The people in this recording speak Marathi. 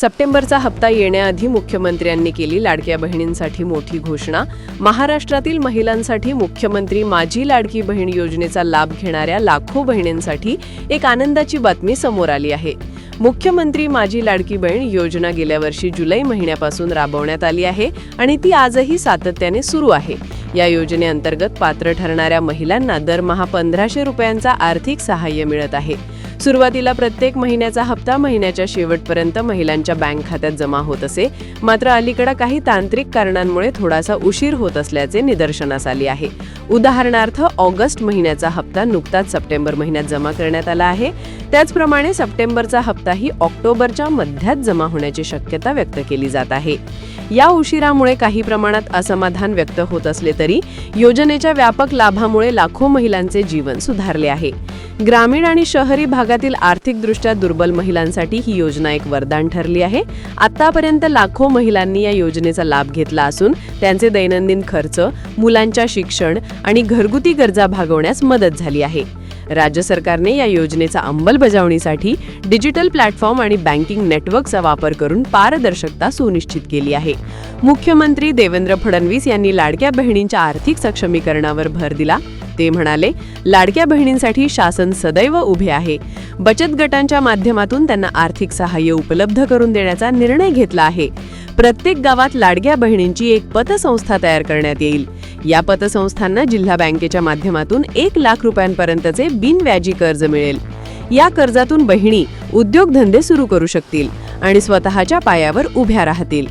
सप्टेंबरचा हप्ता येण्याआधी मुख्यमंत्र्यांनी केली लाडक्या बहिणींसाठी मोठी घोषणा. महाराष्ट्रातील महिलांसाठी मुख्यमंत्री माझी लाडकी बहीण योजनेचा लाभ घेणाऱ्या लाखो बहिणींसाठी एक आनंदाची बातमी समोर आली आहे. मुख्यमंत्री माझी लाडकी बहीण योजना गेल्या वर्षी जुलै महिन्यापासून राबवण्यात आली आहे आणि ती आजही सातत्याने सुरू आहे. या योजनेअंतर्गत पात्र ठरणाऱ्या महिलांना दरमहा पंधराशे रुपयांचा आर्थिक सहाय्य मिळत आहे. सुरुवातीला प्रत्येक महिन्याचा हप्ता महिन्याच्या शेवटपर्यंत महिलांच्या बँक खात्यात जमा होत असे. मात्र अलीकडे काही तांत्रिक कारणांमुळे थोडासा उशीर होत असल्याचे निदर्शनास आले आहे. उदाहरणार्थ ऑगस्ट महिन्याचा हप्ता नुकताच सप्टेंबर महिन्यात जमा करण्यात आला आहे. त्याचप्रमाणे सप्टेंबरचा हप्ताही ऑक्टोबरच्या मध्यात जमा होण्याची शक्यता व्यक्त केली जात आहे. या उशिरामुळे काही प्रमाणात असमाधान व्यक्त होत असले तरी योजनेच्या व्यापक लाभामुळे लाखो महिलांचे जीवन सुधारले आहे. ग्रामीण आणि शहरी भागातील आर्थिकदृष्ट्या दुर्बल महिलांसाठी ही योजना एक वरदान ठरली आहे. आतापर्यंत लाखो महिलांनी या योजनेचा लाभ घेतला असून त्यांचे दैनंदिन खर्च मुलांच्या शिक्षण आणि घरगुती गरजा भागवण्यास मदत झाली आहे. राज्य सरकारने या योजनेचा अंमलबजावणीसाठी डिजिटल प्लॅटफॉर्म आणि बँकिंग नेटवर्कचा वापर करून पारदर्शकता सुनिश्चित केली आहे. मुख्यमंत्री देवेंद्र फडणवीस यांनी लाडक्या बहिणींच्या आर्थिक सक्षमीकरणावर भर दिला. ते म्हणाले लाडक्या बहिणींसाठी शासन सदैव उभे आहे. बचत गटांच्या माध्यमातून त्यांना आर्थिक सहाय्य उपलब्ध करून देण्याचा निर्णय घेतला आहे. प्रत्येक गावात लाडक्या बहिणींची एक पतसंस्था तयार करण्यात येईल. या पतसंस्थांना जिल्हा बँकेच्या माध्यमातून एक लाख रुपयांपर्यंतचे बिनव्याजी कर्ज मिळेल. या कर्जातून बहिणी उद्योगधंदे सुरू करू शकतील आणि स्वतःच्या पायावर उभ्या राहतील.